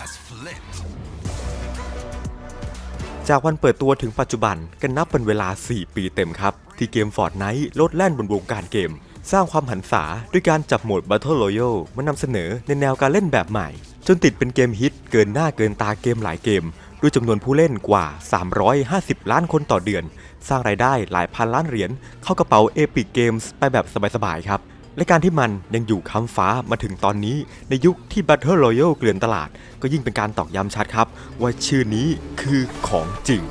has flipped. จากวันเปิดตัวถึงปัจจุบันก็นับเป็นเวลา 4 ปีเต็มครับ ที่เกม Fortnite โลดแล่นบนวงการเกม สร้างความหันษาด้วยการจับโหมด Battle Royale มานำเสนอในแนวการเล่นแบบใหม่ จนติดเป็นเกมฮิตเกินหน้าเกินตาเกมหลายเกม ด้วยจำนวนผู้เล่นกว่า 350 ล้านคนต่อเดือน สร้างรายได้หลายพันล้านเหรียญเข้ากระเป๋า Epic Games ไปแบบสบายๆครับ และการที่มันยังอยู่ค้ำฟ้ามาถึงตอนนี้ในยุคที่ Battle Royale เกลื่อนตลาด ก็ยิ่งเป็นการตอกย้ำชัดครับ ว่าชื่อนี้คือของจริง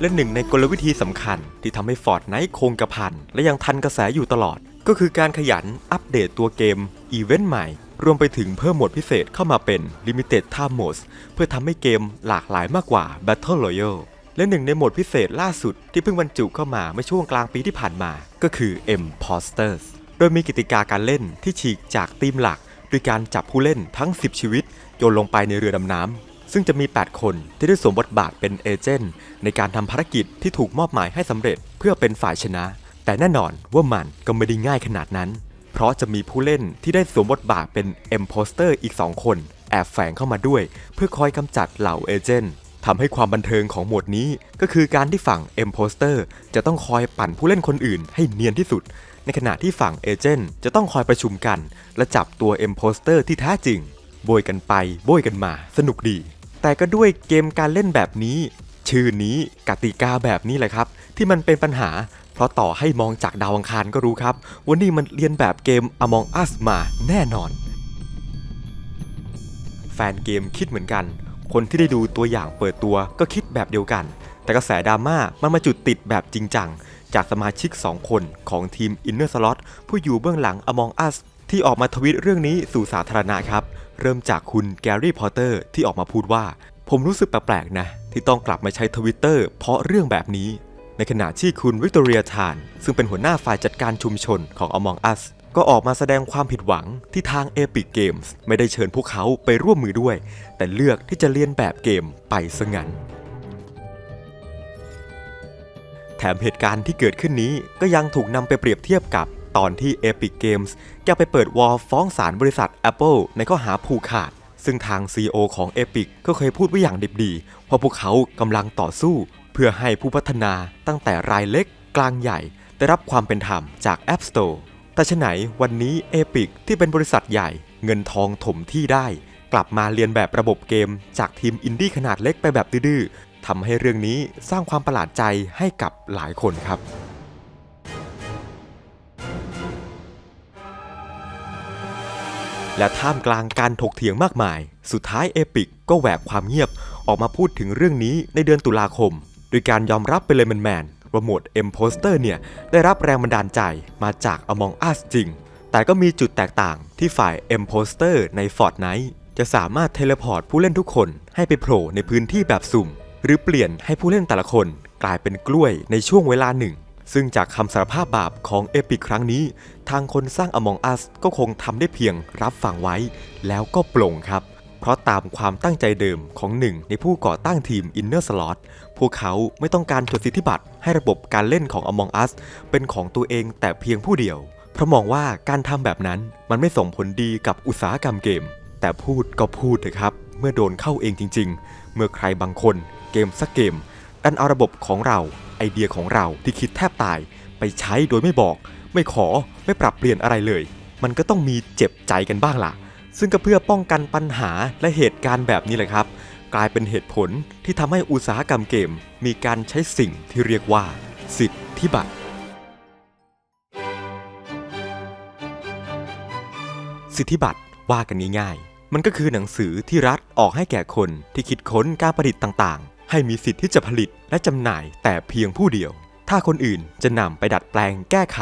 และหนึ่งในกลวิธีสำคัญที่ทำให้ Fortnite คงกระพันและยังทันกระแสอยู่ตลอด ก็คือการขยันอัปเดตตัวเกมอีเวนต์ใหม่ รวมไปถึงเพิ่มโหมดพิเศษเข้ามาเป็น Limited Time Modes เพื่อทำให้เกมหลากหลายมากกว่า Battle Royale และหนึ่งในโหมดพิเศษล่าสุดที่เพิ่งบรรจุเข้ามาเมื่อช่วงกลางปีที่ผ่านมา ก็คือ Imposters โดยมีกติกาการเล่นที่ฉีกจากธีมหลัก โดยการจับผู้เล่นทั้ง 10 ชีวิต โยนลงไปในเรือดำน้ำซึ่งจะมี 8 คนที่ได้สวมบทบาทเป็นเอเจนต์ในการทำภารกิจที่ถูกมอบหมายให้สำเร็จเพื่อเป็นฝ่ายชนะ แต่แน่นอนว่ามันก็ไม่ได้ง่ายขนาดนั้น เพราะจะมีผู้เล่นที่ได้สวมบทบาทเป็นเอ p โพสเตอร์อีก 2 คน แอบแฝงเข้ามาด้วย เพื่อคอยกำจัดเหล่าเอเจนต์ ทำให้ความบันเทิงของโหมดนี้ก็คือการที่ฝั่งเอ p โพสเตอร์จะต้องคอยปั่นผู้เล่นคนอื่นให้เนียนที่สุด ในขณะที่ฝั่งเอเจนต์จะต้องคอยประชุมกัน และจับตัวเอ p โพสเตอร์ที่แท้จริง โบยกันไป โบยกันมา สนุกดี แต่ก็ด้วยเกมการเล่นแบบนี้ ชื่อนี้กติกาแบบนี้แหละครับ ที่มันเป็นปัญหา เพราะต่อให้มองจากดาวอังคารก็รู้ครับว่านี่มันเรียนแบบเกม Among Us มาแน่นอน แฟนเกมคิดเหมือนกัน คนที่ได้ดูตัวอย่างเปิดตัวก็คิดแบบเดียวกัน แต่กระแสดราม่ามันมาจุดติดแบบจริงจัง จากสมาชิก 2 คนของทีม Inner Slot ผู้อยู่เบื้องหลัง Among Us ที่ออกมาทวิตเรื่องนี้สู่สาธารณะครับ เริ่มจากคุณแกรี่พอตเตอร์ที่ออกมาพูดว่า ผมรู้สึกแปลกๆนะ ที่ต้องกลับมาใช้ทวิตเตอร์เพราะเรื่องแบบนี้ ในขณะที่คุณวิกตอเรียทาน ซึ่งเป็นหัวหน้าฝ่ายจัดการชุมชนของ Among Us ก็ออกมาแสดงความผิดหวังที่ทาง Epic Games ไม่ได้เชิญพวกเขาไปร่วมมือด้วย แต่เลือกที่จะเลียนแบบเกมไปซะงั้น แถมเหตุการณ์ที่เกิดขึ้นนี้ก็ยังถูกนำไปเปรียบเทียบกับตอนที่ Epic Games แกไปเปิดวอลฟ้องศาลบริษัท Apple ในข้อหาผูกขาด ซึ่งทาง CEO ของ Epic ก็เคยพูดไว้อย่างดิบดีว่าพวกเขากำลังต่อสู้ เพื่อให้ผู้พัฒนาตั้งแต่รายเล็กกลางใหญ่ ได้รับความเป็นธรรมจาก App Store แต่ฉไหนวันนี้ Epic ที่เป็นบริษัทใหญ่เงินทองถมที่ได้ กลับมาเรียนแบบระบบเกม จากทีมอินดี้ขนาดเล็กไปแบบดื้อทำให้เรื่องนี้สร้างความประหลาดใจให้กับหลายคนครับและท่ามกลางการถกเถียงมากมาย สุดท้ายเอพิกก็แหวกความเงียบ ออกมาพูดถึงเรื่องนี้ในเดือนตุลาคม โดยการยอมรับไปเลยแมน ว่าหมด M Poster เนี่ยได้รับแรงบันดาลใจมาจาก Among Us จริง แต่ก็มีจุดแตกต่างที่ฝ่าย M Poster ใน Fortnite จะสามารถเทเลพอร์ตผู้เล่นทุกคนให้ไปโผล่ในพื้นที่แบบสุ่ม หรือเปลี่ยนให้ผู้เล่นแต่ละคนกลายเป็นกล้วยในช่วงเวลาหนึ่ง ซึ่งจากคำสารภาพบาปของเอพิกครั้งนี้ ทางคนสร้าง Among Us ก็คงทำได้เพียงรับฟังไว้ แล้วก็ปลงครับ ราะตามความตั้งใจเดิมของหนึ่งในผู้ก่อตั้งทีม Inner Slot พวกเขาไม่ต้องการจดสิทธิบัตรให้ระบบการเล่นของ Among Us เป็นของตัวเองแต่เพียงผู้เดียว เพราะมองว่าการทำแบบนั้นมันไม่ส่งผลดีกับอุตสาหกรรมเกม แต่พูดก็พูดเถอะครับ เมื่อโดนเข้าเองจริง ๆ เมื่อใครบางคนเกมสักเกมดันเอาระบบของเรา ไอเดียของเราที่คิดแทบตาย ไปใช้โดยไม่บอก ไม่ขอไม่ปรับเปลี่ยนอะไรเลย มันก็ต้องมีเจ็บใจกันบ้างล่ะ ซึ่งก็เพื่อป้องกันปัญหาและเหตุการณ์แบบนี้แหละครับ กลายเป็นเหตุผลที่ทำให้อุตสาหกรรมเกม มีการใช้สิ่งที่เรียกว่า สิทธิบัตรสิทธิบัตรว่ากันง่ายๆมันก็คือหนังสือที่รัฐออกให้แก่คนที่คิดค้นการประดิษฐ์ต่างๆ ให้มีสิทธิ์ที่จะผลิตและจำหน่ายแต่เพียงผู้เดียว ถ้าคนอื่นจะนำไปดัดแปลงแก้ไข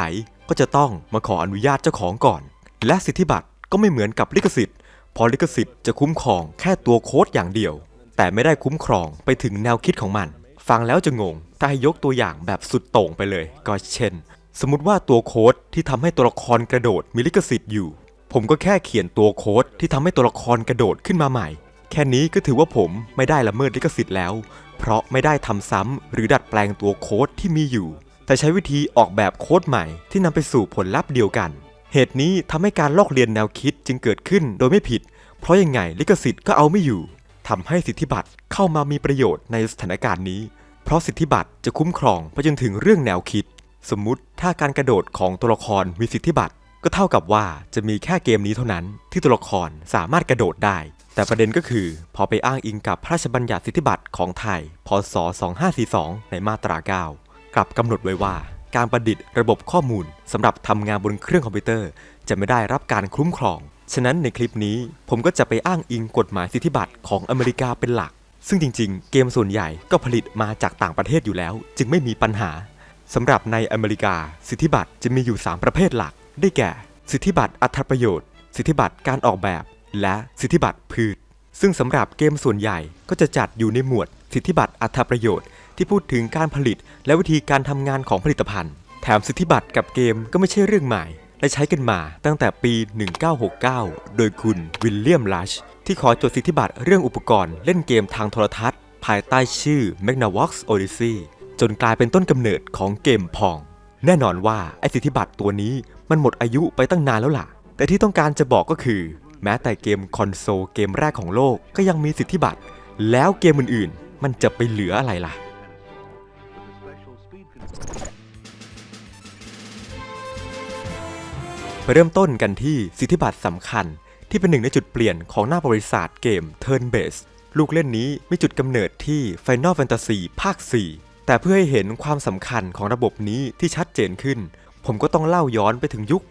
ก็จะต้องมาขออนุญาตเจ้าของก่อน และสิทธิบัตร ก็ไม่เหมือนกับลิขสิทธิ์เพอลิขสิทธิ์จะคุ้มครองแค่ตัวโค้ดอย่างเดียว แต่ไม่ได้คุ้มครองไปถึงแนวคิดของมัน ฟังแล้วจะงง ถ้าให้ยกตัวอย่างแบบสุดโต่งไปเลย ก็เช่น สมมติว่าตัวโค้ดที่ทำให้ตัวละครกระโดดมีลิขสิทธิ์อยู่ ผมก็แค่เขียนตัวโค้ดที่ทำให้ตัวละครกระโดดขึ้นมาใหม่ แค่นี้ก็ถือว่าผมไม่ได้ละเมิดลิขสิทธิ์แล้ว เพราะไม่ได้ทำซ้ำหรือดัดแปลงตัวโค้ดที่มีอยู่ แต่ใช้วิธีออกแบบโค้ดใหม่ที่นำไปสู่ผลลัพธ์เดียวกัน เหตุนี้ทำให้การลอกเลียนแนวคิดจึงเกิดขึ้นโดยไม่ผิด เพราะยังไงลิขสิทธิ์ก็เอาไม่อยู่ทำให้สิทธิบัตรเข้ามามีประโยชน์ในสถานการณ์นี้ เพราะสิทธิบัตรจะคุ้มครองไปจนถึงเรื่องแนวคิด สมมุติถ้าการกระโดดของตัวละครมีสิทธิบัตรก็เท่ากับว่าจะมีแค่เกมนี้เท่านั้นที่ตัวละครสามารถกระโดดได้ แต่ประเด็นก็คือ พอไปอ้างอิงกับพระราชบัญญัติสิทธิบัตรของไทย พศ 2542 ในมาตรา 9 กลับกำหนดไว้ว่า การประดิษฐ์ระบบข้อมูลสำหรับทำงานบนเครื่องคอมพิวเตอร์ จะไม่ได้รับการคุ้มครอง ฉะนั้นในคลิปนี้ผมก็จะไปอ้างอิงกฎหมายสิทธิบัตรของอเมริกาเป็นหลัก ซึ่งจริงๆ เกมส่วนใหญ่ก็ผลิตมาจากต่างประเทศอยู่แล้ว จึงไม่มีปัญหาสำหรับในอเมริกา สิทธิบัตรจะมีอยู่ 3 ประเภทหลัก ได้แก่ สิทธิบัตรอัตประโยชน์ สิทธิบัตรการออกแบบ และสิทธิบัตรพืช ซึ่งสำหรับเกมส่วนใหญ่ก็จะจัดอยู่ในหมวด สิทธิบัตรอัตประโยชน์ ที่พูดถึงการผลิตและวิธีการทำงานของผลิตภัณฑ์ แถมสิทธิบัตรกับเกมก็ไม่ใช่เรื่องใหม่ และใช้กันมาตั้งแต่ปี 1969 โดยคุณวิลเลียมลัชที่ขอจดสิทธิบัตรเรื่องอุปกรณ์เล่นเกมทางโทรทัศน์ ภายใต้ชื่อ Magnavox Odyssey จนกลายเป็นต้นกำเนิดของเกมพอง แน่นอนว่าไอสิทธิบัตรตัวนี้มันหมดอายุไปตั้งนานแล้วล่ะ แต่ที่ต้องการจะบอกก็คือ แม้แต่เกมคอนโซลเกมแรกของโลกก็ยังมีสิทธิบัตร แล้วเกมอื่นๆ มันจะไปเหลืออะไรล่ะ ไปเริ่มต้นกันที่สิทธิบัตรสำคัญ ที่เป็นหนึ่งในจุดเปลี่ยนของหน้าบริษัทเกม Turn Base ลูกเล่นนี้มีจุดกำเนิดที่ Final Fantasy ภาค 4 แต่เพื่อให้เห็นความสำคัญของระบบนี้ที่ชัดเจนขึ้น ผมก็ต้องเล่าย้อนไปถึงยุค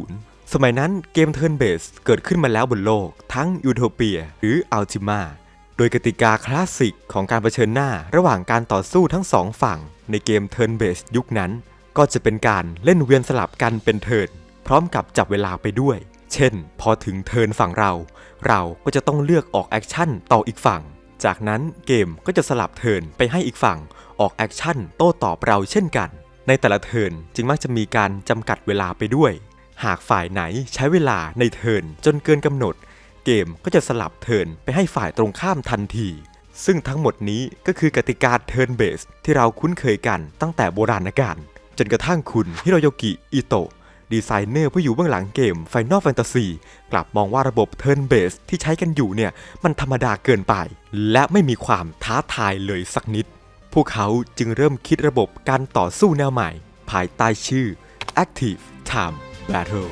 80 สมัยนั้นเกม Turn Base เกิดขึ้นมาแล้วบนโลก ทั้ง Utopia หรือ Ultima โดยกติกาคลาสสิกของการเผชิญหน้าระหว่างการต่อสู้ทั้งสองฝั่ง ในเกม Turn Base ยุคนั้น ก็จะเป็นการเล่นเวียนสลับกันเป็นเทิร์น พร้อมกับจับเวลาไปด้วย เช่น พอถึงเทิร์นฝั่งเรา เราก็จะต้องเลือกออกแอคชั่นต่ออีกฝั่ง จากนั้นเกมก็จะสลับเทิร์นไปให้อีกฝั่ง ออกแอคชั่นโต้ตอบเราเช่นกัน ในแต่ละเทิร์นจึงมักจะมีการจำกัดเวลาไปด้วย หากฝ่ายไหนใช้เวลาในเทิร์นจนเกินกำหนด เกมก็จะสลับเทิร์นไปให้ฝ่ายตรงข้ามทันทีซึ่งทั้งหมดนี้ก็คือกติกาเทิร์นเบสที่เราคุ้นเคยกันตั้งแต่โบราณกาลจนกระทั่งคุณฮิโรโยกิอิโตะ ดีไซเนอร์ผู้อยู่เบื้องหลังเกม Final Fantasy กลับมองว่าระบบ Turn Based ที่ใช้กันอยู่เนี่ย มันธรรมดาเกินไป และไม่มีความท้าทายเลยสักนิด พวกเขาจึงเริ่มคิดระบบการต่อสู้แนวใหม่ ภายใต้ชื่อ Active Time Battle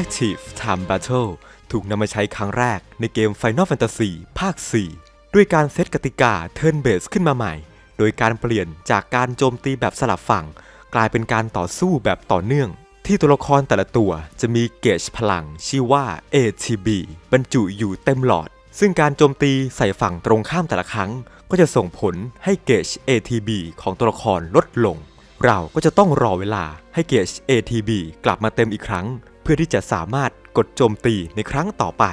Active Time Battle ถูกนำมาใช้ครั้งแรกในเกม Final Fantasy ภาค 4 ด้วยการเซตกติกา Turn Based ขึ้นมาใหม่ โดยการเปลี่ยนจากการโจมตีแบบสลับฝั่ง กลายเป็นการต่อสู้แบบต่อเนื่อง ที่ตัวละครแต่ละตัวจะมีเกจพลังชื่อว่า ATB บรรจุอยู่เต็มหลอด ซึ่งการโจมตีใส่ฝั่งตรงข้ามแต่ละครั้ง ก็จะส่งผลให้เกจ ATB ของตัวละครลดลง เราก็จะต้องรอเวลาให้เกจ ATB กลับมาเต็มอีกครั้ง เพื่อที่จะสามารถกดโจมตีในครั้งต่อไป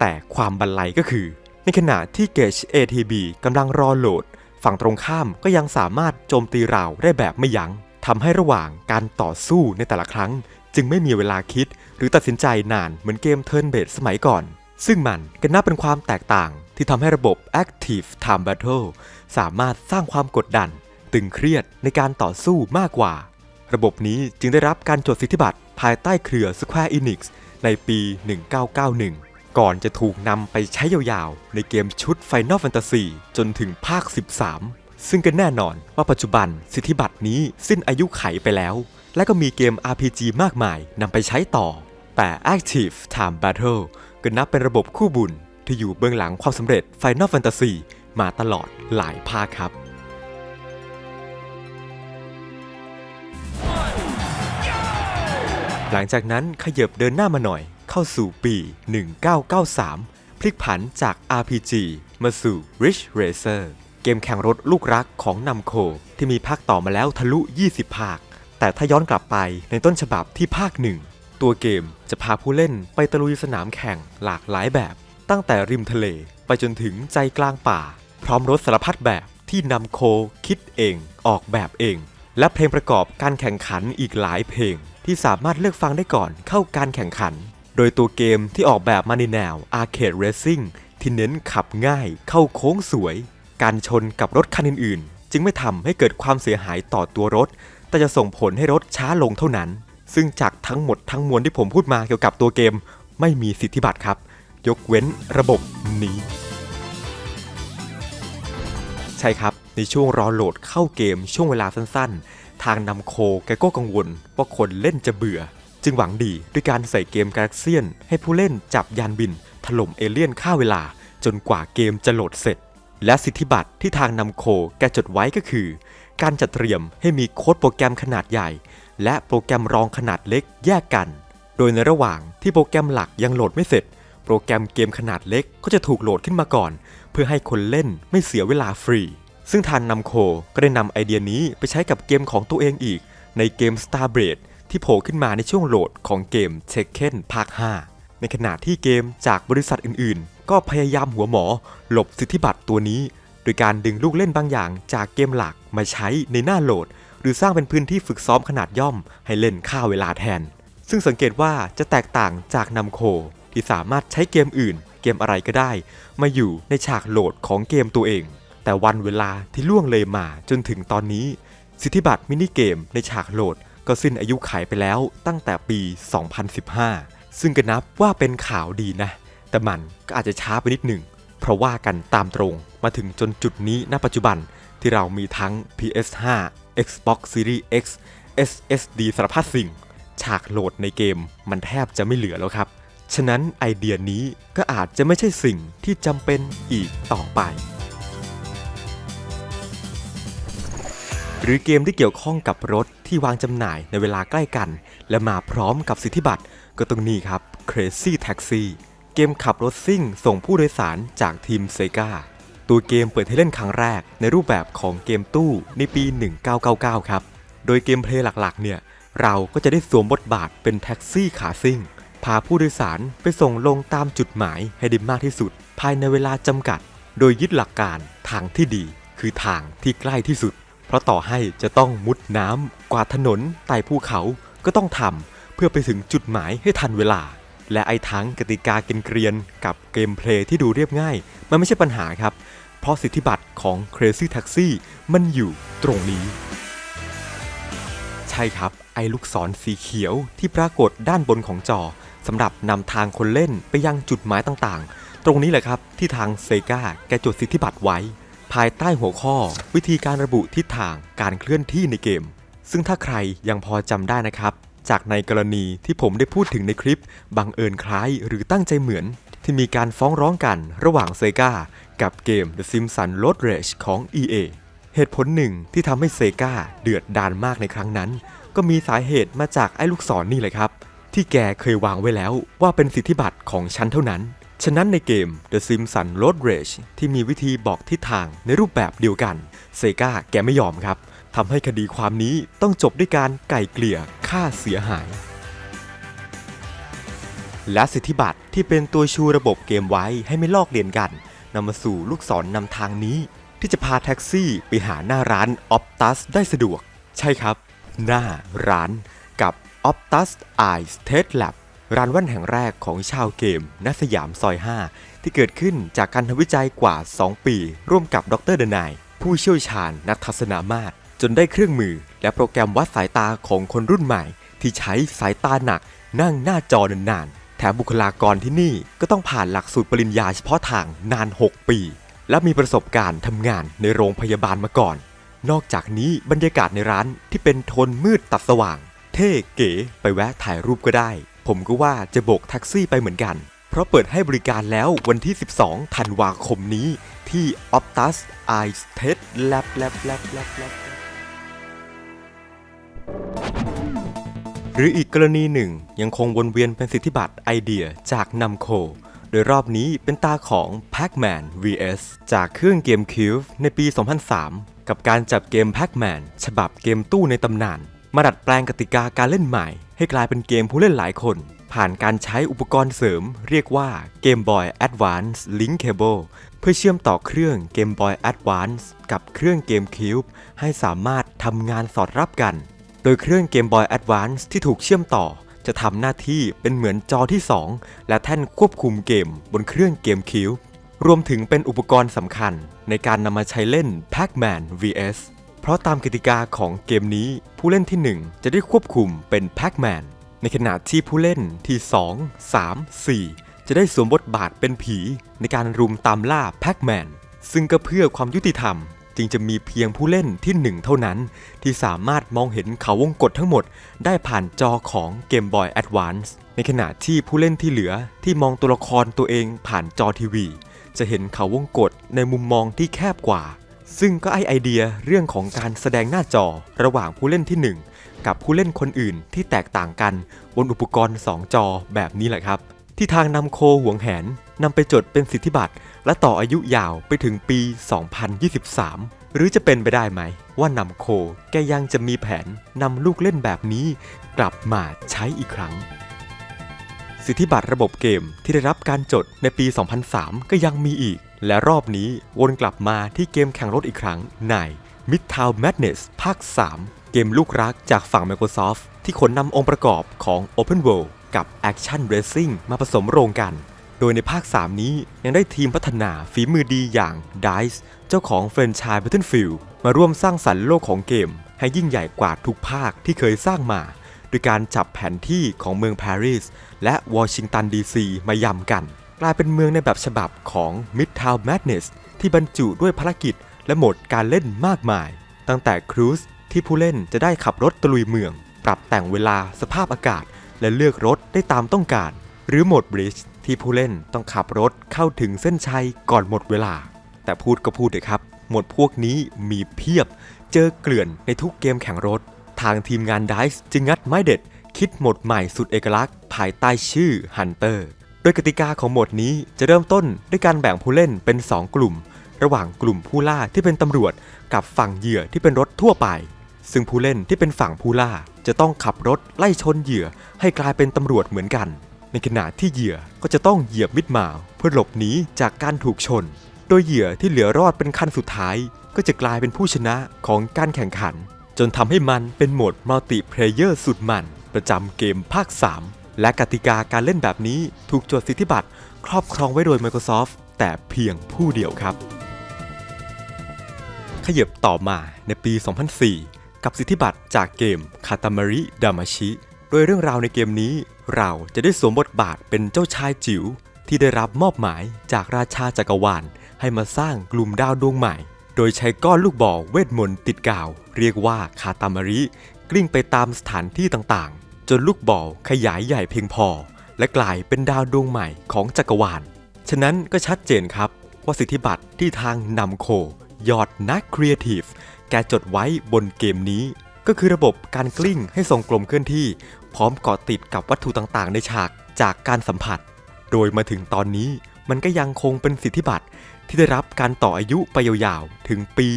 แต่ความบันไลก็คือ ในขณะที่เกจ ATB กำลังรอโหลด ฝั่งตรงข้ามก็ยังสามารถโจมตีเราได้แบบไม่ยัง้ง ทำให้ระหว่างการต่อสู้ในแต่ละครั้ง จึงไม่มีเวลาคิด หรือตัดสินใจนานเหมือนเกม Turn Based สมัยก่อน ซึ่งมันก็นับเป็นความแตกต่างที่ทำให้ระบบ Active Time Battle สามารถสร้างความกดดัน ตึงเครียดในการต่อสู้มากกว่า ระบบนี้จึงได้รับการจดสิทธิบัตรภายใต้เครือ Square Enix ในปี 1991 ก่อนจะถูกนำไปใช้ยาวๆ ในเกมชุด Final Fantasy จนถึงภาค 13 ซึ่งก็แน่นอนว่าปัจจุบันสิทธิบัตรนี้สิ้นอายุไขไปแล้ว และก็มีเกม RPG มากมายนำไปใช้ต่อ แต่ Active Time Battle ก็นับเป็นระบบคู่บุญ ที่อยู่เบื้องหลังความสำเร็จ Final Fantasy มาตลอดหลายภาคครับหลังจากนั้นขยับเดินหน้ามาหน่อยเข้าสู่ปี 1993 พลิกผันจาก RPG มาสู่ Rich Racer เกมแข่งรถลูกรักของนัมโค ที่มีภาคต่อมาแล้วทะลุ 20 ภาค แต่ถ้าย้อนกลับไปในต้นฉบับที่ภาคหนึ่งตัวเกมจะพาผู้เล่นไปตะลุยสนามแข่งหลากหลายแบบ ตั้งแต่ริมทะเลไปจนถึงใจกลางป่า พร้อมรถสารพัดแบบที่นำโคคิดเอง ออกแบบเอง และเพลงประกอบการแข่งขันอีกหลายเพลง ที่สามารถเลือกฟังได้ก่อนเข้าการแข่งขัน โดยตัวเกมที่ออกแบบมาในแนว Arcade Racing ที่เน้นขับง่ายเข้าโค้งสวย การชนกับรถคันอื่นๆ จึงไม่ทำให้เกิดความเสียหายต่อตัวรถ แต่จะส่งผลให้รถช้าลงเท่านั้น ซึ่งจากทั้งหมดทั้งมวลที่ผมพูดมาเกี่ยวกับตัวเกม ไม่มีสิทธิบัตรครับ ยกเว้นระบบนี้ ใช่ครับ ในช่วงรอโหลดเข้าเกมช่วงเวลาสั้นๆ ทางนำโคแกก็กังวลว่าคนเล่นจะเบื่อ จึงหวังดีด้วยการใส่เกมกาแล็กเซียน ให้ผู้เล่นจับยานบิน ถล่มเอเลี่ยนฆ่าเวลาจนกว่าเกมจะโหลดเสร็จ และสิทธิบัตรที่ทางนำโคแกจดไว้ก็คือ การจัดเตรียมให้มีโค้ดโปรแกรมขนาดใหญ่ และโปรแกรมรองขนาดเล็กแยกกัน โดยในระหว่างที่โปรแกรมหลักยังโหลดไม่เสร็จ โปรแกรมเกมขนาดเล็กก็จะถูกโหลดขึ้นมาก่อน เพื่อให้คนเล่นไม่เสียเวลาฟรี ซึ่งทางนำโคก็ได้นำไอเดียนี้ไปใช้กับเกมของตัวเองอีก ในเกม Starbreed ที่โผล่ขึ้นมาในช่วงโหลดของเกม Tekken ภาค5 ในขณะที่เกมจากบริษัทอื่นๆ ก็พยายามหัวหมอ หลบสิทธิบัตรตัวนี้ โดยการดึงลูกเล่นบางอย่างจากเกมหลักมาใช้ในหน้าโหลด หรือสร้างเป็นพื้นที่ฝึกซ้อมขนาดย่อมให้เล่นค่าเวลาแทน ซึ่งสังเกตว่าจะแตกต่างจากนำโค ที่สามารถใช้เกมอื่น เกมอะไรก็ได้ มาอยู่ในฉากโหลดของเกมตัวเอง แต่วันเวลาที่ล่วงเลยมาจนถึงตอนนี้ สิทธิบัตรมินิเกมในฉากโหลด ก็สิ้นอายุขัยไปแล้วตั้งแต่ปี 2015 ซึ่งก็นับว่าเป็นข่าวดีนะ แต่มันก็อาจจะช้าไปนิดหนึ่ง เพราะว่ากันตามตรงมาถึงจนจุดนี้ณปัจจุบันที่เรามีทั้ง PS5 Xbox Series X SSD สารพัดสิ่ง ฉากโหลดในเกมมันแทบจะไม่เหลือแล้วครับ ฉะนั้นไอเดียนี้ก็อาจจะไม่ใช่สิ่งที่จำเป็นอีกต่อไป หรือเกมที่เกี่ยวข้องกับรถที่วางจำหน่ายในเวลาใกล้กัน และมาพร้อมกับสิทธิบัตร ก็ตรงนี้ครับ Crazy Taxi เกมขับรถซิ่งส่งผู้โดยสารจากทีมเซกาตัวเกมเปิดให้เล่นครั้งแรกในรูปแบบของเกมตู้ในปี 1999 ครับ โดยเกมเพลย์หลักๆ เนี่ย เราก็จะได้สวมบทบาทเป็นแท็กซี่ขาซิ่ง พาผู้โดยสารไปส่งลงตามจุดหมายให้ได้มากที่สุด ภายในเวลาจำกัด โดยยึดหลักการทางที่ดี คือทางที่ใกล้ที่สุด เพราะต่อให้จะต้องมุดน้ำกวาดถนนไต่ภูเขาก็ต้องทำ พื่อไปถึงจุดหมายให้ทันเวลา และไอ้ทั้งกติกาเกรียนกับเกมเพลย์ที่ดูเรียบง่าย มันไม่ใช่ปัญหาครับ เพราะสิทธิบัตรของ Crazy Taxi มันอยู่ตรงนี้ ใช่ครับ ไอ้ลูกศรสีเขียวที่ปรากฏด้านบนของจอสำหรับนำทางคนเล่นไปยังจุดหมายต่างๆ ตรงนี้แหละครับที่ทางเซกาแกจดสิทธิบัตรไว้ ภายใต้หัวข้อ วิธีการระบุทิศทางการเคลื่อนที่ในเกม ซึ่งถ้าใครยังพอจำได้นะครับ จากในกรณีที่ผมได้พูดถึงในคลิป บังเอิญคล้ายหรือตั้งใจเหมือน ที่มีการฟ้องร้องกันระหว่างเซกากับเกม The Simpsons Road Rage ของ EA เหตุผลหนึ่งที่ทำให้เซกาเดือดดาลมากในครั้งนั้น ก็มีสาเหตุมาจากไอ้ลูกศรนนี่เลยครับ ที่แกเคยวางไว้แล้วว่าเป็นสิทธิบัตรของฉันเท่านั้น ฉะนั้นในเกม The Simpsons Road Rage ที่มีวิธีบอกทิศทางในรูปแบบเดียวกันเซกาแกไม่ยอมครับ ทำให้คดีความนี้ต้องจบด้วยการไก่เกลี่ยค่าเสียหาย และสิทธิบัตรที่เป็นตัวชูระบบเกมไว้ให้ไม่ลอกเลียนกันนำมาสู่ลูกศรนนำทางนี้ ที่จะพาแท็กซี่ไปหาหน้าร้าน Optus ได้สะดวก ใช่ครับ หน้าร้านกับ Optus Eyes Test Lab ร้านแว่นแห่งแรกของชาวเกมณสยามซอย 5 ที่เกิดขึ้นจากการทำวิจัยกว่า 2 ปี ร่วมกับดรเดนายผู้เชี่ยวชาญนักทัศนามาตร จนได้เครื่องมือและโปรแกรมวัดสายตาของคนรุ่นใหม่ ที่ใช้สายตาหนักนั่งหน้าจอนานๆ แถมบุคลากรที่นี่ก็ต้องผ่านหลักสูตรปริญญาเฉพาะทางนาน 6 ปี และมีประสบการณ์ทำงานในโรงพยาบาลมาก่อน นอกจากนี้บรรยากาศในร้านที่เป็นโทนมืดตัดสว่าง เท่เก๋ไปแวะถ่ายรูปก็ได้ ผมก็ว่าจะโบกแท็กซี่ไปเหมือนกัน เพราะเปิดให้บริการแล้ววันที่ 12 ธันวาคมนี้ที่ Optus Eyes Test Lab Lab Lab Lab Lab หรืออีกกรณีหนึ่งยังคงวนเวียนเป็นสิทธิบัตรไอเดียจากนำโค โดยรอบนี้เป็นตาของ Pac-Man vs จากเครื่องเกม Cube ในปี 2003 กับการจับเกม Pac-Man ฉบับเกมตู้ในตำนาน มาดัดแปลงกติกาการเล่นใหม่ ให้กลายเป็นเกมผู้เล่นหลายคน ผ่านการใช้อุปกรณ์เสริม เรียกว่า Game Boy Advance Link Cable เพื่อเชื่อมต่อเครื่อง Game Boy Advance กับเครื่องเกม Cube ให้สามารถทำงานสอดรับกัน โดยเครื่อง Game Boy Advance ที่ถูกเชื่อมต่อ จะทำหน้าที่เป็นเหมือนจอที่ 2 และแท่นควบคุมเกมบนเครื่องเกม Cube รวมถึงเป็นอุปกรณ์สำคัญในการนำมาใช้เล่น Pac-Man vs เพราะตามกติกาของเกมนี้ผู้เล่นที่ 1 จะได้ควบคุมเป็นแพ็กแมนในขณะที่ผู้เล่นที่ 2 3 4 จะได้สวมบทบาทเป็นผีในการรุมตามล่าแพ็กแมนซึ่งก็เพื่อความยุติธรรม จึงจะมีเพียงผู้เล่นที่1เท่านั้น ที่สามารถมองเห็นเขาวงกฏทั้งหมด ได้ผ่านจอของ Game Boy Advance ในขณะที่ผู้เล่นที่เหลือที่มองตัวละครตัวเองผ่านจอทีวี จะเห็นเขาวงกฏในมุมมองที่แคบกว่า ซึ่งก็ไอไอเดียเรื่องของการแสดงหน้าจอระหว่างผู้เล่นที่ 1 กับผู้เล่นคนอื่นที่แตกต่างกันบนอุปกรณ์ 2 จอแบบนี้แหละครับ ที่ทางนำโคหวงแหน นำไปจดเป็นสิทธิบัตรและต่ออายุยาวไปถึงปี 2023 หรือจะเป็นไปได้ไหม ว่านำโคแกยังจะมีแผนนำลูกเล่นแบบนี้ กลับมาใช้อีกครั้ง สิทธิบัตรระบบเกมที่ได้รับการจดในปี 2003 ก็ยังมีอีก และรอบนี้วนกลับมาที่เกมแข่งรถอีกครั้งใน Midtown Madness ภาค 3 เกมลูกรักจากฝั่ง Microsoft ที่ขนนำองค์ประกอบของ Open World กับ Action Racing มาผสมโรงกัน โดยในภาค 3 นี้ยังได้ทีมพัฒนาฝีมือดีอย่าง DICE เจ้าของแฟรนไชส์ Battlefield มาร่วมสร้างสรรค์โลกของเกม ให้ยิ่งใหญ่กว่าทุกภาคที่เคยสร้างมา โดยการจับแผนที่ของเมืองปารีสและวอชิงตันดีซีมายำกัน กลายเป็นเมืองในแบบฉบับของ Midtown Madness ที่บรรจุด้วยภารกิจและโหมดการเล่นมากมาย ตั้งแต่ครูซที่ผู้เล่นจะได้ขับรถตลุยเมือง ปรับแต่งเวลาสภาพอากาศ และเลือกรถได้ตามต้องการ หรือโหมดบริดจ์ ที่ผู้เล่นต้องขับรถเข้าถึงเส้นชัยก่อนหมดเวลา แต่พูดก็พูดเลยครับ หมดพวกนี้มีเพียบ เจอเกลื่อนในทุกเกมแข่งรถ ทางทีมงาน DICE จึงงัดไม้เด็ด คิดหมดใหม่สุดเอกลักษณ์ ภายใต้ชื่อ Hunter โดยกติกาของหมดนี้จะเริ่มต้นด้วยการแบ่งผู้เล่นเป็น 2 กลุ่ม ระหว่างกลุ่มผู้ล่าที่เป็นตำรวจ กับฝั่งเหยื่อที่เป็นรถทั่วไป ซึ่งผู้เล่นที่เป็นฝั่งผู้ล่าจะต้องขับรถไล่ชนเหยื่อให้กลายเป็นตำรวจเหมือนกัน ในขณะที่เหยื่อก็จะต้องเหยียบมิดมาวเพื่อหลบหนีจากการถูกชน โดยเหยื่อที่เหลือรอดเป็นขั้นสุดท้าย ก็จะกลายเป็นผู้ชนะของการแข่งขัน จนทำให้มันเป็นโหมดมัลติเพลเยอร์สุดมัน ประจำเกมภาค 3 และกติกาการเล่นแบบนี้ถูกจดสิทธิบัตรครอบครองไว้โดย Microsoft แต่เพียงผู้เดียวครับ ขยับต่อมาในปี 2004 กับสิทธิบัตรจากเกมคา ดามาชิโดยเรื่องราวในเกมนี้ เราจะได้สวมบทบาทเป็นเจ้าชายจิ๋วที่ได้รับมอบหมายจากราชาจักรวาล ให้มาสร้างกลุ่มดาวดวงใหม่ โดยใช้ก้อนลูกบอลเวทมนต์ติดกาว เรียกว่าคาตามาริ กลิ้งไปตามสถานที่ต่างๆ จนลูกบอลขยายใหญ่เพียงพอ และกลายเป็นดาวดวงใหม่ของจักรวาล ฉะนั้นก็ชัดเจนครับ ว่าสิทธิบัตรที่ทางนำโค ยอดนักครีเอทีฟแกจดไว้บนเกมนี้ ก็คือระบบการกลิ้งให้ทรงกลมเคลื่อนที่ พร้อมเกาะติดกับวัตถุต่างๆ ในฉากจากการสัมผัส โดยมาถึงตอนนี้มันก็ยังคงเป็นสิทธิบัตรที่ได้รับการต่ออายุไปยาวๆ ถึงปี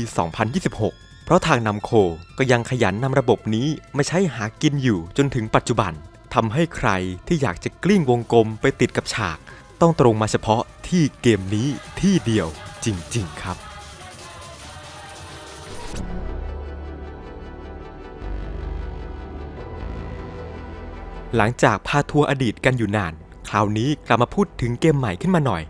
2026 เพราะทางนำโคก็ยังขยันนำระบบนี้มาใช้หากินอยู่จนถึงปัจจุบันทำให้ใครที่อยากจะกลิ้งวงกลมไปติดกับฉาก ต้องตรงมาเฉพาะที่เกมนี้ที่เดียวจริง ๆ ครับ หลังจากพาทัวร์อดีตกันอยู่นาน คราวนี้กลับมาพูดถึงเกมใหม่ขึ้นมาหน่อย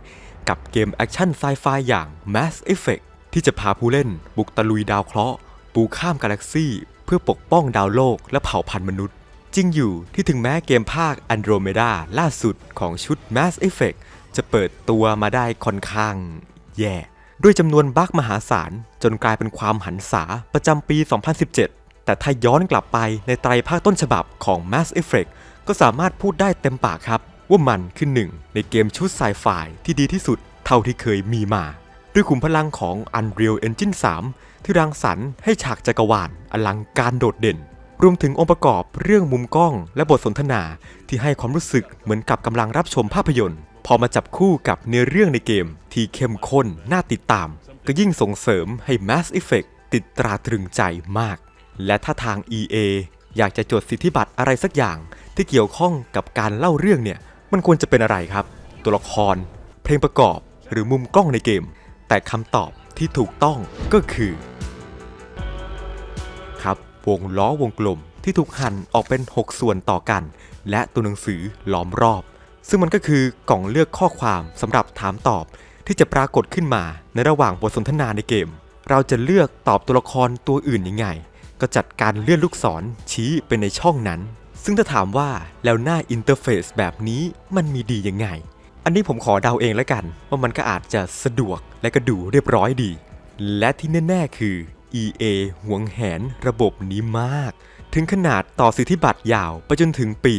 กับเกมแอคชั่นไซไฟอย่าง Mass Effect ที่จะพาผู้เล่นบุกตะลุยดาวเคราะห์ ปูข้ามกาแล็กซี่ เพื่อปกป้องดาวโลกและเผ่าพันธุ์มนุษย์ จริงอยู่ที่ถึงแม้เกมภาค Andromeda ล่าสุดของชุด Mass Effect จะเปิดตัวมาได้ค่อนข้าง แย่ด้วยจำนวนบั๊กมหาศาล จนกลายเป็นความหันษาประจำปี 2017 แต่ถ้าย้อนกลับไปในไตรภาคต้นฉบับของ Mass Effect ก็สามารถพูดได้เต็มปากครับ ว่ามันคือหนึ่งในเกมชุดไซไฟที่ดีที่สุดเท่าที่เคยมีมา ด้วยขุมพลังของ Unreal Engine 3 ที่รังสรรค์ให้ฉากจักรวาลอลังการโดดเด่น รวมถึงองค์ประกอบเรื่องมุมกล้องและบทสนทนาที่ให้ความรู้สึกเหมือนกับกำลังรับชมภาพยนตร์ พอมาจับคู่กับเนื้อเรื่องในเกมที่เข้มข้นน่าติดตาม ก็ยิ่งส่งเสริมให้ Mass Effect ติดตราตรึงใจมาก และถ้าทาง EA อยากจะจดสิทธิบัตรอะไรสักอย่างที่เกี่ยวข้องกับการเล่าเรื่องเนี่ย มันควรจะเป็นอะไรครับ ตัวละคร เพลงประกอบหรือมุมกล้องในเกม แต่คำตอบที่ถูกต้องก็คือ ครับ วงล้อวงกลมที่ถูกหั่นออกเป็น 6 ส่วนต่อกัน และตัวหนังสือล้อมรอบ ซึ่งมันก็คือกล่องเลือกข้อความสำหรับถามตอบที่จะปรากฏขึ้นมาในระหว่างบทสนทนาในเกม เราจะเลือกตอบตัวละครตัวอื่นยังไง ก็จัดการเลื่อนลูกศรชี้ไปในช่องนั้น ซึ่งถ้าถามว่าแล้วหน้าอินเทอร์เฟซแบบนี้มันมีดียังไง อันนี้ผมขอเดาเองแล้วกัน ว่ามันก็อาจจะสะดวกและก็ดูเรียบร้อยดี และที่แน่ๆคือ EA ห่วงแหนระบบนี้มาก ถึงขนาดต่อสิทธิบัตรยาวไปจนถึงปี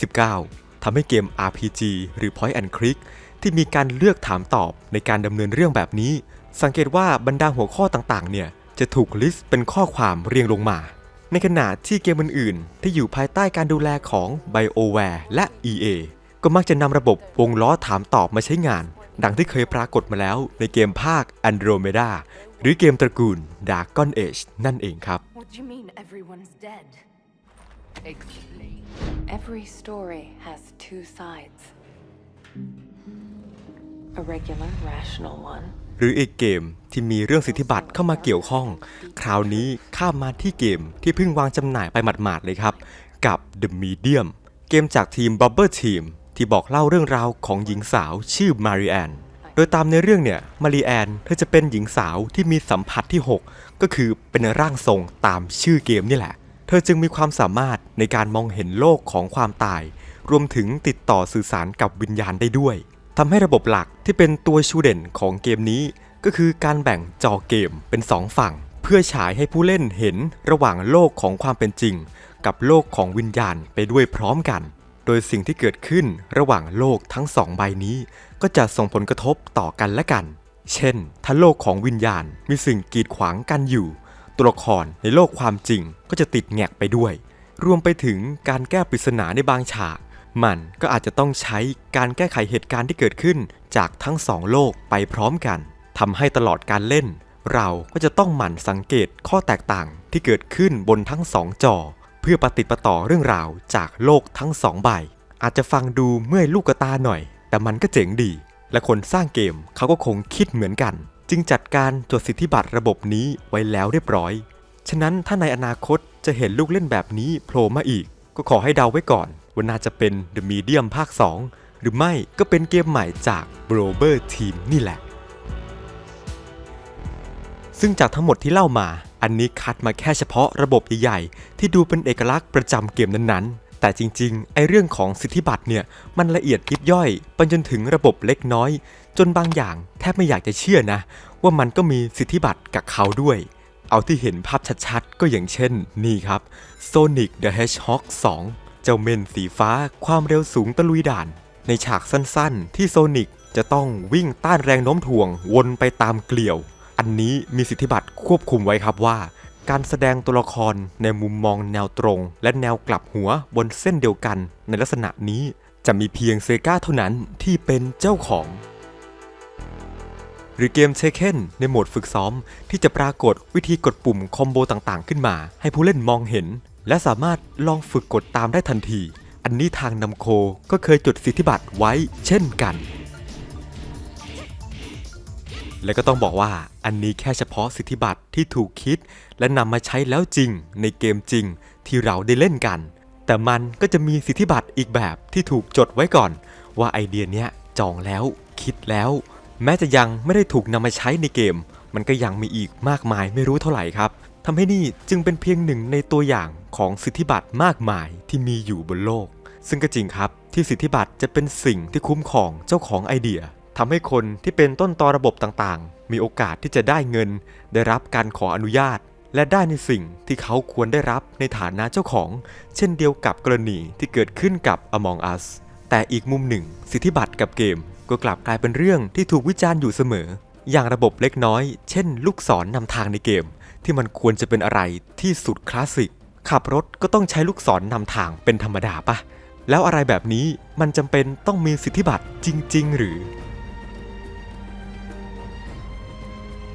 2029 ทำให้เกม RPG หรือ Point and Click ที่มีการเลือกถามตอบในการดำเนินเรื่องแบบนี้ สังเกตว่าบรรดาหัวข้อต่างๆ เนี่ย จะถูกลิสต์เป็นข้อความเรียงลงมา ในขณะที่เกมอื่นๆ ที่อยู่ภายใต้การดูแลของ BioWare และ EA ก็มักจะนำระบบวงล้อถามตอบมาใช้งาน ดังที่เคยปรากฏมาแล้วในเกมภาค Andromeda หรือเกมตระกูล Dragon Age นั่นเองครับ What do you mean everyone's dead? Every story has two sides. A regular, rational one. หรืออีกเกมที่มีเรื่องสิทธิบัตรเข้ามาเกี่ยวข้อง คราวนี้ข้ามมาที่เกมที่เพิ่งวางจำหน่ายไปหมาดๆเลยครับ กับ The Medium เกมจากทีม Bubble Team ที่บอกเล่าเรื่องราวของหญิงสาวชื่อมาริแอนโดยตามในเรื่องเนี่ยมาริแอนเธอจะเป็นหญิงสาวที่มีสัมผัสที่ 6 ก็คือเป็นร่างทรงตามชื่อเกมนี่แหละ เธอจึงมีความสามารถในการมองเห็นโลกของความตาย รวมถึงติดต่อสื่อสารกับวิญญาณได้ด้วย ทำให้ระบบหลักที่เป็นตัวชูเด่นของเกมนี้ ก็คือการแบ่งจอเกมเป็น 2 ฝั่ง เพื่อฉายให้ผู้เล่นเห็นระหว่างโลกของความเป็นจริง กับโลกของวิญญาณไปด้วยพร้อมกัน โดยสิ่งที่เกิดขึ้นระหว่างโลกทั้งสองใบนี้ ก็จะส่งผลกระทบต่อกันและกัน เช่น ถ้าโลกของวิญญาณมีสิ่งกีดขวางกันอยู่ ตัวละครในโลกความจริงก็จะติดแงกไปด้วย รวมไปถึงการแก้ปริศนาในบางฉาก มันก็อาจจะต้องใช้การแก้ไขเหตุการณ์ที่เกิดขึ้น จากทั้งสองโลกไปพร้อมกันทำให้ตลอดการเล่น เราก็จะต้องหมั่นสังเกตข้อแตกต่างที่เกิดขึ้นบนทั้งสองจอ เพื่อปฏิดประต่อเรื่องราวจากโลกทั้งสองใบ อาจจะฟังดูเมื่อยลูกตาหน่อย แต่มันก็เจ๋งดี และคนสร้างเกมเขาก็คงคิดเหมือนกัน จึงจัดการจดสิทธิบัตรระบบนี้ไว้แล้วเรียบร้อย ฉะนั้นถ้าในอนาคตจะเห็นลูกเล่นแบบนี้โผล่มาอีก ก็ขอให้เดาไว้ก่อน ว่าน่าจะเป็น The Medium ภาค 2 หรือไม่ก็เป็นเกมใหม่จาก b r o b e r Team นี่แหละ ซึ่งจากทั้งหมดที่เล่ามา อันนี้คัดมาแค่เฉพาะระบบใหญ่ๆ ที่ดูเป็นเอกลักษณ์ประจำเกมนั้นๆแต่จริงๆ ไอเรื่องของสิทธิบัตรเนี่ย มันละเอียดยิบย่อยไปจนถึงระบบเล็กน้อย จนบางอย่างแทบไม่อยากจะเชื่อนะ ว่ามันก็มีสิทธิบัตรกับเขาด้วย เอาที่เห็นภาพชัดๆ ก็อย่างเช่น นี่ครับ Sonic the Hedgehog 2 เจ้าเม่นสีฟ้าความเร็วสูงตะลุยด่าน ในฉากสั้นๆ ที่โซนิกจะต้องวิ่งต้านแรงโน้มถ่วงวนไปตามเกลียว อันนี้มีสิทธิบัตรควบคุมไว้ครับว่า การแสดงตัวละครในมุมมองแนวตรง และแนวกลับหัวบนเส้นเดียวกัน ในลักษณะนี้จะมีเพียงเซกาเท่านั้นที่เป็นเจ้าของ หรือเกมเชคเ e นในโหมดฝึกซ้อมที่จะปรากฏวิธีกดปุ่มคอมโบต่างๆ ขึ้นมา ให้ผู้เล่นมองเห็น และสามารถลองฝึกกดตามได้ทันที อันนี้ทางนำโคก็เคยจดสิทธิบัตรไว้เช่นกัน และก็ต้องบอกว่าอันนี้แค่เฉพาะสิทธิบัตรที่ถูกคิด และนำมาใช้แล้วจริงในเกมจริงที่เราได้เล่นกัน แต่มันก็จะมีสิทธิบัตรอีกแบบที่ถูกจดไว้ก่อน ว่าไอเดียเนี้ยจองแล้วคิดแล้ว แม้จะยังไม่ได้ถูกนำมาใช้ในเกม มันก็ยังมีอีกมากมายไม่รู้เท่าไหร่ครับ ทำให้นี่จึงเป็นเพียงหนึ่งในตัวอย่างของสิทธิบัตรมากมายที่มีอยู่บนโลก ซึ่งก็จริงครับที่สิทธิบัตรจะเป็นสิ่งที่คุ้มครองเจ้าของไอเดียทำให้คนที่เป็นต้นตอระบบต่างๆ มีโอกาสที่จะได้เงิน ได้รับการขออนุญาต และได้ในสิ่งที่เขาควรได้รับในฐานะเจ้าของ เช่นเดียวกับกรณีที่เกิดขึ้นกับ Among Us แต่อีกมุมหนึ่ง สิทธิบัตรกับเกม ก็กลับกลายเป็นเรื่องที่ถูกวิจารณ์อยู่เสมอ อย่างระบบเล็กน้อย เช่น ลูกศรนนำทางในเกม ที่มันควรจะเป็นอะไรที่สุดคลาสสิก ขับรถก็ต้องใช้ลูกศรนนำทางเป็นธรรมดาปะแล้วอะไรแบบนี้มันจำเป็นต้องมีสิทธิบัตรจริง ๆ หรือ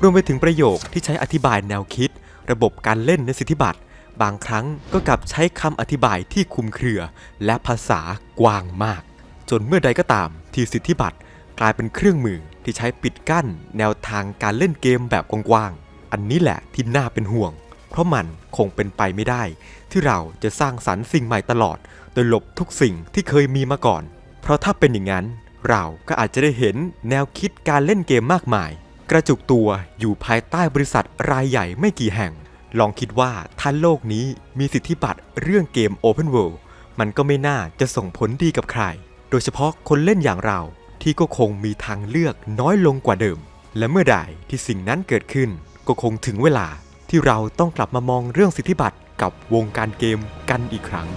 รวมไปถึงประโยคที่ใช้อธิบายแนวคิด ระบบการเล่นในสิทธิบัตรบางครั้งก็กลับใช้คำอธิบายที่คุมเครือ และภาษากว้างมาก จนเมื่อใดก็ตามที่สิทธิบัตรกลายเป็นเครื่องมือที่ใช้ปิดกั้น แนวทางการเล่นเกมแบบกว้าง อันนี้แหละที่น่าเป็นห่วง เพราะมันคงเป็นไปไม่ได้ ที่เราจะสร้างสรรค์สิ่งใหม่ตลอด โดยหลบทุกสิ่งที่เคยมีมาก่อน เพราะถ้าเป็นอย่างนั้น เราก็อาจจะได้เห็นแนวคิดการเล่นเกมมากมาย กระจุกตัวอยู่ภายใต้บริษัทรายใหญ่ไม่กี่แห่ง ลองคิดว่าถ้าโลกนี้มีสิทธิบัตรเรื่องเกม Open World มันก็ไม่น่าจะส่งผลดีกับใคร โดยเฉพาะคนเล่นอย่างเราที่ก็คงมีทางเลือกน้อยลงกว่าเดิม และเมื่อใดที่สิ่งนั้นเกิดขึ้น ก็คงถึงเวลาที่เราต้องกลับมามองเรื่องสิทธิบัตรกับวงการเกมกันอีกครั้ง